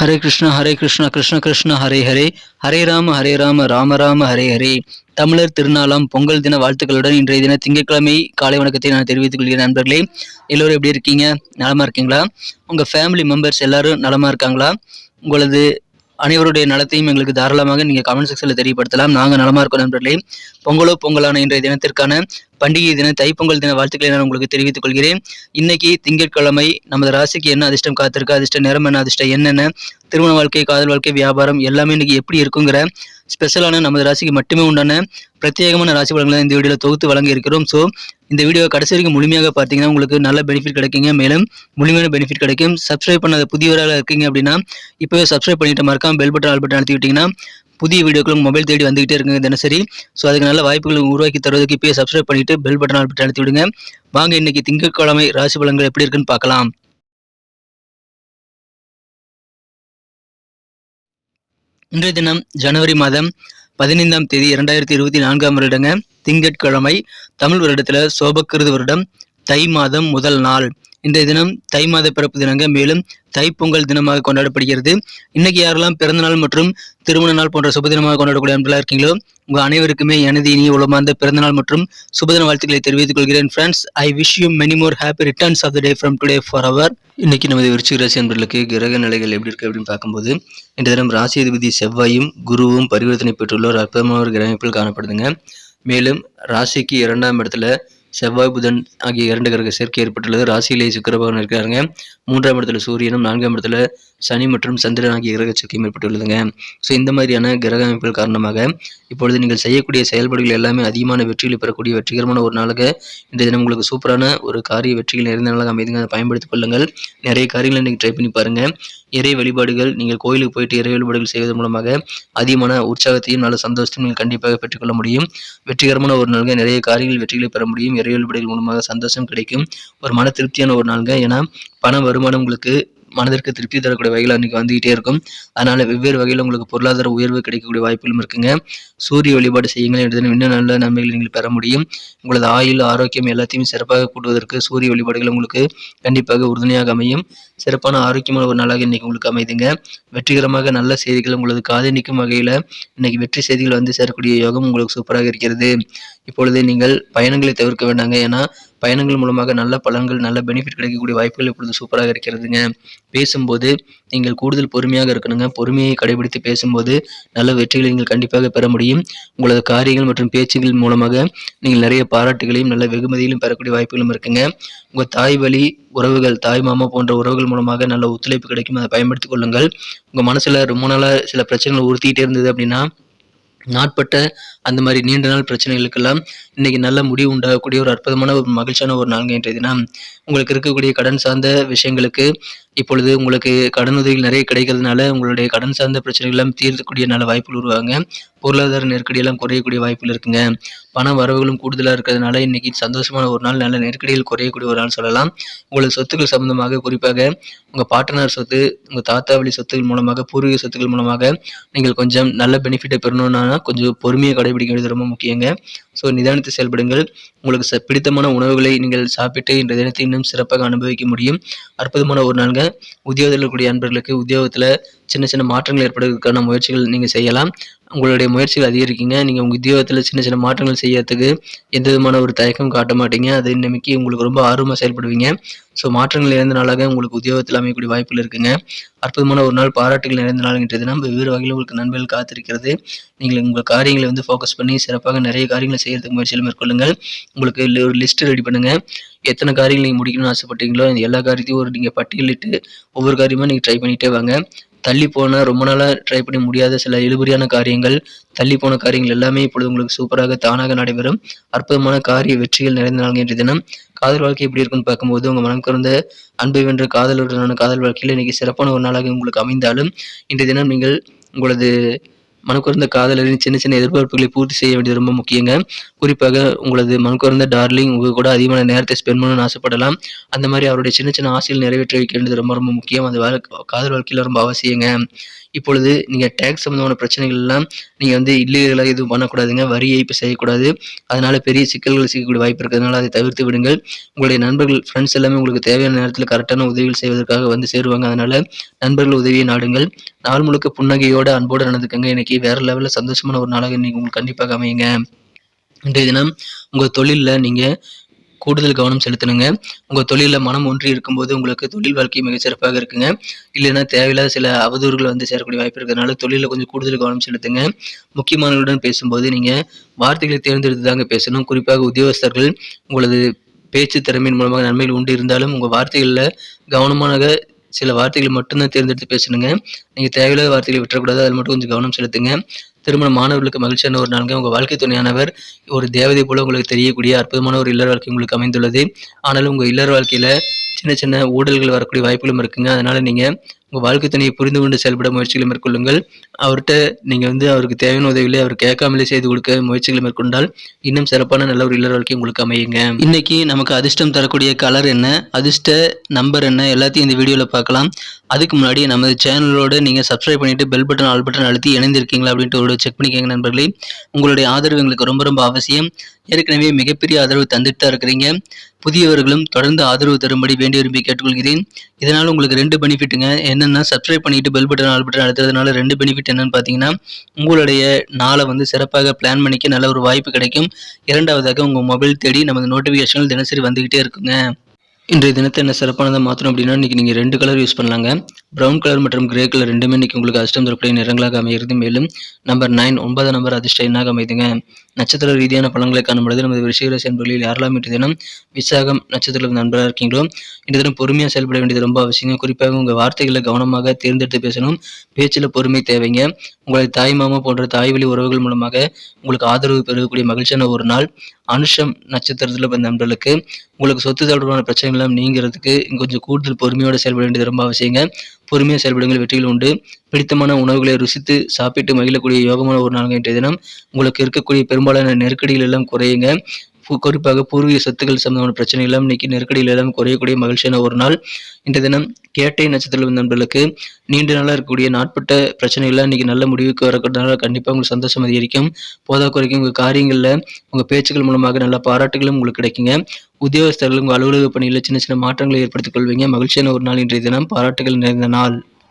ஹரே கிருஷ்ணா ஹரே கிருஷ்ணா கிருஷ்ண கிருஷ்ண ஹரே ஹரே. ஹரே ராம ஹரே ராம ராம ராம ஹரே ஹரே. தமிழர் திருநாளாம் பொங்கல் தின வாழ்த்துக்களுடன் இன்றைய தின திங்கட்கிழமை காலை வணக்கத்தை நான் தெரிவித்துக் கொள்கிறேன் நண்பர்களே. எல்லோரும் எப்படி இருக்கீங்க? நலமா இருக்கீங்களா? உங்க ஃபேமிலி மெம்பர்ஸ் எல்லாரும் நலமா இருக்காங்களா? உங்களது அனைவருடைய நலத்தையும் எங்களுக்கு தாராளமாக நீங்கள் கமெண்ட் செக்ஷனில் தெரியப்படுத்தலாம். நாங்கள் நலமா இருக்கோம் நண்பர்களே. பொங்கலோ பொங்கலான இன்றைய தினத்திற்கான பண்டிகை தின தைப்பொங்கல் தின வாழ்த்துக்களை நான் உங்களுக்கு தெரிவித்துக் கொள்கிறேன். இன்னைக்கு திங்கட்கிழமை நமது ராசிக்கு என்ன அதிர்ஷ்டம் காத்திருக்கு? அதிர்ஷ்ட நேரம் என்ன? அதிர்ஷ்டம் என்னென்ன திருமண வாழ்க்கை காதல் வாழ்க்கை வியாபாரம் எல்லாமே இன்னைக்கு எப்படி இருக்குங்கிற ஸ்பெஷலான நமது ராசிக்கு மட்டுமே உண்டான பிரத்யேகமான ராசி பலன்களை இந்த வீடியோவில் தொகுத்து வழங்கி இருக்கிறோம் ஸோ இந்த வீடியோ கடைசி வரைக்கும் முழுமையாக பார்த்தீங்கன்னா உங்களுக்கு நல்ல பெனிஃபிட் கிடைக்குங்க. மேலும் முழுமையான பெனிஃபிட் கிடைக்கும். சப்ஸ்கிரைப் பண்ணாத புதியவராக இருக்கீங்க அப்படின்னா இப்போவே சப்ஸ்கிரைப் பண்ணிட்டு மறக்காம பெல் பட்டன் ஆல் பட்டன் அழுத்திவிட்டீங்கன்னா புதிய வீடியோக்களும் மொபைல் தேடி வந்துகிட்டே இருக்குங்க தினசரி. ஸோ அதுக்கு நல்ல வாய்ப்புகளை உருவாக்கி தருவதற்கு இப்போயே சப்ஸ்கிரைப் பண்ணிட்டு பெல் பட்டன் ஆல் பட்டன் அழுத்தி விடுங்க. வாங்க இன்னைக்கு திங்கட்கிழமை ராசி பலன்கள் எப்படி இருக்குன்னு பார்க்கலாம். இன்றைய தினம் ஜனவரி மாதம் பதினைந்தாம் தேதி இரண்டாயிரத்தி இருபத்தி நான்காம் வருடங்க திங்கட்கிழமை தமிழ் வருடத்துல சோபக்கிருது வருடம் தை மாதம் முதல் நாள். இன்றைய தினம் தை மாத பிறப்பு தினங்க மேலும் தைப்பொங்கல் தினமாக கொண்டாடப்படுகிறது. இன்னைக்கு யாரெல்லாம் பிறந்தநாள் மற்றும் திருமண நாள் போன்ற சுப தினமாக கொண்டாடக்கூடிய அன்பர்களாக இருக்கீங்களோ உங்க அனைவருக்குமே எனது இனிய உலமார்ந்த பிறந்த நாள் மற்றும் சுபதின வாழ்த்துக்களை தெரிவித்துக் கொள்கிறேன். Friends I wish you many more happy returns of the day from today for அவர் இன்னைக்கு நமது விருச்சிக ராசி அன்பர்களுக்கு கிரக நிலைகள் எப்படி இருக்கு அப்படின்னு பார்க்கும்போது இந்த தினம் ராசி அதிபதி செவ்வாயும் குருவும் பரிவர்த்தனை பெற்றுள்ள ஒரு அற்புதமான ஒரு கிரகமைப்பில் காணப்படுதுங்க. மேலும் ராசிக்கு இரண்டாம் இடத்துல செவ்வாய் புதன் ஆகிய இரண்டு கிரக சேர்க்கை ஏற்பட்டுள்ளது. ராசியிலே சுக்கிர இருக்கிறாங்க இருக்கிறாருங்க. மூன்றாம் இடத்துல சூரியனும் நான்காம் இடத்துல சனி மற்றும் சந்திரன் ஆகிய கிரக சேர்க்கையும் ஏற்பட்டுள்ளதுங்க. ஸோ இந்த மாதிரியான கிரக அமைப்புகள் காரணமாக இப்பொழுது நீங்கள் செய்யக்கூடிய செயல்பாடுகள் எல்லாமே அதிகமான வெற்றிகளை பெறக்கூடிய வெற்றிகரமான ஒரு நாளாக இந்த தினம் உங்களுக்கு சூப்பரான ஒரு காரிய வெற்றிகள் நிறைந்த நாளாக அமைதுங்க அதை பயன்படுத்திக் கொள்ளுங்கள். நிறைய காரியங்களை நீங்கள் ட்ரை பண்ணி பாருங்கள் இறை வழிபாடுகள் நீங்கள் கோயிலுக்கு போயிட்டு இறை வழிபாடுகள் செய்வதன் மூலமாக அதிகமான உற்சாகத்தையும் நல்ல சந்தோஷத்தையும் நீங்கள் கண்டிப்பாக பெற்றுக்கொள்ள முடியும். வெற்றிகரமான ஒரு நாளுங்க நிறைய காரியங்கள் வெற்றிகளை பெற முடியும். இறை வழிபாடுகள் மூலமாக சந்தோஷம் கிடைக்கும். ஒரு மன திருப்தியான ஒரு நாளுங்க. ஏன்னா பண வருமானம் உங்களுக்கு மனதிற்கு திருப்தி தரக்கூடிய வகையில் அன்றைக்கி வந்துகிட்டே இருக்கும். அதனால் வெவ்வேறு வகையில் உங்களுக்கு பொருளாதார உயர்வு கிடைக்கக்கூடிய வாய்ப்புகளும் இருக்குங்க. சூரிய வழிபாடு செய்யுங்கள் என்ற இன்னும் நல்ல நன்மைகள் நீங்கள் பெற முடியும். உங்களது ஆயுள் ஆரோக்கியம் எல்லாத்தையும் சிறப்பாக கூட்டுவதற்கு சூரிய வழிபாடுகள் உங்களுக்கு கண்டிப்பாக உறுதுணையாக அமையும். சிறப்பான ஆரோக்கியமான ஒரு நாளாக இன்னைக்கு உங்களுக்கு அமைதுங்க. வெற்றிகரமாக நல்ல செய்திகள் உங்களது காதை நிற்கும் வகையில் இன்னைக்கு வெற்றி செய்திகள் வந்து சேரக்கூடிய யோகம் உங்களுக்கு சூப்பராக இருக்கிறது. இப்பொழுது நீங்கள் பயணங்களை தவிர்க்க வேண்டாங்க. ஏன்னா பயணங்கள் மூலமாக நல்ல பலன்கள் நல்ல பெனிஃபிட் கிடைக்கக்கூடிய வாய்ப்புகள் இப்பொழுது சூப்பராக இருக்கிறதுங்க. பேசும்போது நீங்கள் கூடுதல் பொறுமையாக இருக்கணுங்க. பொறுமையை கடைபிடித்து பேசும்போது நல்ல வெற்றிகளை நீங்கள் கண்டிப்பாக பெற முடியும். உங்களது காரியங்கள் மற்றும் பேச்சுகள் மூலமாக நீங்கள் நிறைய பாராட்டுகளையும் நல்ல வெகுமதிகளையும் பெறக்கூடிய வாய்ப்புகளும் இருக்குங்க. உங்கள் தாய் வழி உறவுகள் தாய் மாமா போன்ற உறவுகள் மூலமாக நல்ல ஒத்துழைப்பு கிடைக்கும். அதை பயன்படுத்திக் கொள்ளுங்கள். உங்கள் மனசில் ரொம்ப நாளாக சில பிரச்சனைகள் உறுத்திக்கிட்டே இருந்தது அப்படின்னா நாட்பட்ட அந்த மாதிரி நீண்ட நாள் பிரச்சனைகளுக்கெல்லாம் இன்னைக்கு நல்ல முடிவு உண்டாகக்கூடிய ஒரு அற்புதமான ஒரு மகிழ்ச்சியான ஒரு நான்கு இன்றைய தினம். உங்களுக்கு இருக்கக்கூடிய கடன் சார்ந்த விஷயங்களுக்கு இப்பொழுது உங்களுக்கு கடன் உதவிகள் நிறைய கிடைக்கிறதுனால உங்களுடைய கடன் சார்ந்த பிரச்சனைகள் எல்லாம் தீர்க்கக்கூடிய நல்ல வாய்ப்புகள் உருவாங்க பொருளாதார நெருக்கடியெல்லாம் குறையக்கூடிய வாய்ப்புகள் இருக்குங்க. பண வரவுகளும் கூடுதலாக இருக்கிறதுனால இன்னைக்கு சந்தோஷமான ஒரு நாள் நல்ல நெருக்கடிகள் குறையக்கூடிய ஒரு நாள் சொல்லலாம். உங்களது சொத்துக்கள் சம்பந்தமாக குறிப்பாக உங்கள் பாட்டனார் சொத்து உங்கள் தாத்தா வழி சொத்துக்கள் மூலமாக பூர்வீக சொத்துக்கள் மூலமாக நீங்கள் கொஞ்சம் நல்ல பெனிஃபிட்டை பெறணும்னா கொஞ்சம் பொறுமையை கடைபிடிக்க வேண்டியது ரொம்ப முக்கியங்க. ஸோ நிதானித்து செயல்படுங்கள். உங்களுக்கு ச பிடித்தமான உணவுகளை நீங்கள் சாப்பிட்டு இன்றைய தினத்தை இன்னும் சிறப்பாக அனுபவிக்க முடியும். அற்புதமான ஒரு நாள்ங்க. உத்தியோகத்தில் இருக்கக்கூடிய அன்பர்களுக்கு உத்தியோகத்தில் சின்ன சின்ன மாற்றங்கள் ஏற்படுவதற்கான முயற்சிகள் நீங்கள் செய்யலாம். உங்களுடைய முயற்சிகள் அதிகரிக்குங்க. நீங்கள் உங்கள் உத்தியோகத்தில் சின்ன சின்ன மாற்றங்கள் செய்யறதுக்கு எந்த விதமான ஒரு தயக்கம் காட்ட மாட்டீங்க. அது இன்னைக்கு உங்களுக்கு ரொம்ப ஆர்வமாக செயல்படுவீங்க. ஸோ மாற்றங்கள் நிறைந்த நாளாக உங்களுக்கு உத்தியோகத்தில் அமையக்கூடிய வாய்ப்புகள் இருக்குங்க. அற்புதமான ஒரு நாள் பாராட்டுகள் நிறைந்த நாள்கின்ற நம்ம வெவ்வேறு வகையில் உங்களுக்கு நண்பர்கள் காத்திருக்கிறது. நீங்கள் உங்கள் காரியங்களை வந்து ஃபோக்கஸ் பண்ணி சிறப்பாக நிறைய காரியங்களை செய்கிறதுக்கு முயற்சியில் மேற்கொள்ளுங்கள். உங்களுக்கு ஒரு லிஸ்ட் ரெடி பண்ணுங்கள் எத்தனை காரியங்கள் நீங்கள் முடிக்கணும்னு ஆசைப்பட்டீங்களோ எல்லா காரியத்தையும் ஒரு நீங்கள் பட்டியலிட்டு ஒவ்வொரு காரியமாக நீங்கள் ட்ரை பண்ணிகிட்டே வாங்க. தள்ளி போன ரொம்ப நாளாக ட்ரை பண்ண முடியாத சில இழுபறியான காரியங்கள் தள்ளி போன காரியங்கள் எல்லாமே இப்பொழுது உங்களுக்கு சூப்பராக தானாக நடைபெறும். அற்புதமான காரிய வெற்றிகள் நிறைந்த நாள் இன்றைய தினம் காதல் வாழ்க்கை எப்படி இருக்குன்னு பார்க்கும்போது உங்கள் மனம் குறைந்த அன்பை வென்ற காதலுடனான காதல் வாழ்க்கையில் இன்னைக்கு சிறப்பான ஒரு நாளாக உங்களுக்கு அமைந்தாலும் இன்றைய தினம் நீங்கள் உங்களது மனக்குறந்த காதலரின் சின்ன சின்ன எதிர்பார்ப்புகளை பூர்த்தி செய்ய வேண்டியது ரொம்ப முக்கியங்க. குறிப்பாக உங்களது மனக்குறந்த டார்லிங் உங்க கூட அதிகமான நேரத்தை ஸ்பெண்ட் பண்ணணும்னு ஆசைப்படலாம். அந்த மாதிரி அவருடைய சின்ன சின்ன ஆசையில் நிறைவேற்ற வைக்க வேண்டியது ரொம்ப ரொம்ப முக்கியம். அந்த வாழ்க்கை காதல் வாழ்க்கையில் ரொம்ப அவசியங்க. இப்பொழுது நீங்கள் டேக்ஸ் சம்மந்தமான பிரச்சனைகள் எல்லாம் நீங்கள் வந்து இல்லீகலாக எதுவும் பண்ணக்கூடாதுங்க. வரி ஏய்ப்பு செய்யக்கூடாது. அதனால பெரிய சிக்கல்கள் சிக்கக்கூடிய வாய்ப்பு இருக்கிறதுனால அதை தவிர்த்து விடுங்கள். உங்களுடைய நண்பர்கள் ஃப்ரெண்ட்ஸ் எல்லாமே உங்களுக்கு தேவையான நேரத்தில் கரெக்டான உதவிகள் செய்வதற்காக வந்து சேருவாங்க. அதனால நண்பர்கள் உதவியை நாடுங்கள். நாள் முழுக்க புன்னகையோடு அன்போடு நடந்துக்கங்க. இன்றைக்கி வேறு லெவலில் சந்தோஷமான ஒரு நாளாக இன்றைக்கி உங்களுக்கு கண்டிப்பாக அமையுங்க. இன்றைய தினம் உங்கள் தொழிலில் நீங்கள் கூடுதல் கவனம் செலுத்தணுங்க. உங்கள் தொழிலில் மனம் ஒன்றி இருக்கும்போது உங்களுக்கு தொழில் வாழ்க்கை மிக சிறப்பாக இருக்குங்க. இல்லைன்னா தேவையில்லாத சில அவதூறுகள் வந்து சேரக்கூடிய வாய்ப்பு இருக்கிறதுனால தொழிலில் கொஞ்சம் கூடுதல் கவனம் செலுத்துங்க. முக்கியமானவர்களுடன் பேசும்போது நீங்கள் வார்த்தைகளை தேர்ந்தெடுத்து தாங்க பேசணும். குறிப்பாக உத்தியோகஸ்தர்கள் உங்களது பேச்சு திறமையின் மூலமாக நன்மைகள் உண்டு இருந்தாலும் உங்கள் வார்த்தைகளில் கவனமாக சில வார்த்தைகளை மட்டும்தான் தேர்ந்தெடுத்து பேசணுங்க. நீங்கள் தேவையில்லாத வார்த்தைகளை விட்டுறக்கூடாது. அதில் மட்டும் கொஞ்சம் கவனம் செலுத்துங்க. திருமண மாணவர்களுக்கு மகிழ்ச்சியான ஒரு நாளுங்க. உங்கள் வாழ்க்கை துணையானவர் ஒரு தேவதை போல உங்களுக்கு தெரியக்கூடிய அற்புதமான ஒரு இல்லற வாழ்க்கை உங்களுக்கு அமைந்துள்ளது. ஆனாலும் உங்கள் இல்லற வாழ்க்கையில் சின்ன சின்ன ஊழல்கள் வரக்கூடிய வாய்ப்புகளும் இருக்குங்க. அதனால் நீங்கள் உங்கள் வாழ்க்கை துணையை புரிந்து கொண்டு செயல்பட முயற்சிகளை மேற்கொள்ளுங்கள். அவர்கிட்ட நீங்கள் வந்து அவருக்கு தேவையான உதவிகளை அவர் கேட்காமலே செய்து கொடுக்க முயற்சிகளை மேற்கொண்டால் இன்னும் சிறப்பான நல்ல ஒரு இல்லற வாழ்க்கை உங்களுக்கு அமையுங்க. இன்னைக்கு நமக்கு அதிர்ஷ்டம் தரக்கூடிய கலர் என்ன அதிர்ஷ்ட நம்பர் என்ன எல்லாத்தையும் இந்த வீடியோவில் பார்க்கலாம். அதுக்கு முன்னாடி நமது சேனலோடு நீங்கள் சப்ஸ்கிரைப் பண்ணிவிட்டு பெல் பட்டன் ஆல் பட்டன் அழுத்தி இணைந்திருக்கீங்களா அப்படின்ட்டு ஒரு செக் பண்ணிக்கோங்க நண்பர்களே. உங்களுடைய ஆதரவு எங்களுக்கு ரொம்ப ரொம்ப அவசியம். ஏற்கனவே மிகப்பெரிய ஆதரவு தந்துட்டு தான் இருக்கிறீங்க. புதியவர்களும் தொடர்ந்து ஆதரவு தரும்படி வேண்டி விரும்பி கேட்டுக்கொள்கிறேன். இதனால் உங்களுக்கு ரெண்டு பெனிஃபிட்டுங்க என்னென்னா சப்ஸ்கிரைப் பண்ணிட்டு பெல் பட்டன் ஆல் பட்டன் அழுத்துறதுனால ரெண்டு பெனிஃபிட் என்னன்னு பார்த்தீங்கன்னா உங்களுடைய நாளை வந்து சிறப்பாக பிளான் பண்ணிக்க நல்ல ஒரு வாய்ப்பு கிடைக்கும். இரண்டாவதாக உங்கள் மொபைல் தேடி நமது நோட்டிஃபிகேஷன்கள் தினசரி வந்துக்கிட்டே இருக்குங்க. இன்றைய தினத்தை என்ன சிறப்பானதாக மாற்றணும் அப்படின்னா இன்றைக்கி நீங்கள் ரெண்டு கலர் யூஸ் பண்ணலாங்க. ப்ரௌன் கலர் மற்றும் கிரே கலர் ரெண்டுமே இன்றைக்கி உங்களுக்கு அதிர்ஷ்டம் தரக்கூடிய நிறங்களாக அமையிறது. மேலும் நம்பர் நைன் ஒன்பது நம்பர் அதிர்ஷ்ட என்னாக அமைதுங்க. நட்சத்திர ரீதியான பலன்களை காணும் பொழுது நமது விஷயராசி என்பர்களில் யாரெல்லாம் இன்று தினம் விசாகம் நட்சத்திர நண்பராக இருக்கீங்களோ இந்த தினம் பொறுமையாக செயல்பட வேண்டியது ரொம்ப அவசியம். குறிப்பாக உங்கள் வார்த்தைகளை கவனமாக தேர்ந்தெடுத்து பேசணும். பேச்சில் பொறுமை தேவைங்க. உங்களை தாய் மாமா போன்ற தாய் வழி உறவுகள் மூலமாக உங்களுக்கு ஆதரவு பெறக்கூடிய மகிழ்ச்சியான ஒரு நாள். அனுஷம் நட்சத்திரத்தில் பிறந்த நண்பர்களுக்கு உங்களுக்கு சொத்து தொடர்பான பிரச்சனைகள்லாம் நீங்கிறதுக்கு கொஞ்சம் கூடுதல் பொறுமையோடு செயல்பட வேண்டியது ரொம்ப அவசியங்க. பொறுமையாக செயல்படுங்கள் வெற்றிகள் உண்டு. பிடித்தமான உணவுகளை ருசித்து சாப்பிட்டு மகிழக்கூடிய யோகமான ஒரு நாள் இன்றைய தினம். உங்களுக்கு இருக்கக்கூடிய பெரும்பாலான நெருக்கடிகள் எல்லாம் குறையுங்க. குறிப்பாக பூர்வீக சொத்துக்கள் சம்பந்தமான பிரச்சனைகள் எல்லாம் இன்னைக்கு நெருக்கடியில் எல்லாம் குறையக்கூடிய மகிழ்ச்சியான ஒரு நாள். இன்றைய தினம் கேட்டை நட்சத்திரம் நண்பர்களுக்கு நீண்ட நாளாக இருக்கக்கூடிய நாட்பட்ட பிரச்சனைகள்லாம் இன்னைக்கு நல்ல முடிவுக்கு வரக்கூடியனால கண்டிப்பாக உங்களுக்கு சந்தோஷம் அதிகரிக்கும். போதாக்குறைக்கும் உங்கள் காரியங்களில் உங்கள் பேச்சுக்கள் மூலமாக நல்ல பாராட்டுகளும் உங்களுக்கு கிடைக்குங்க. உத்தியோகஸ்தர்கள் உங்கள் அலுவலக பணியில் சின்ன சின்ன மாற்றங்களை ஏற்படுத்திக் கொள்வீங்க. மகிழ்ச்சியான ஒரு நாள் இன்றைய தினம். பாராட்டுகள் நிறைந்த நாள்.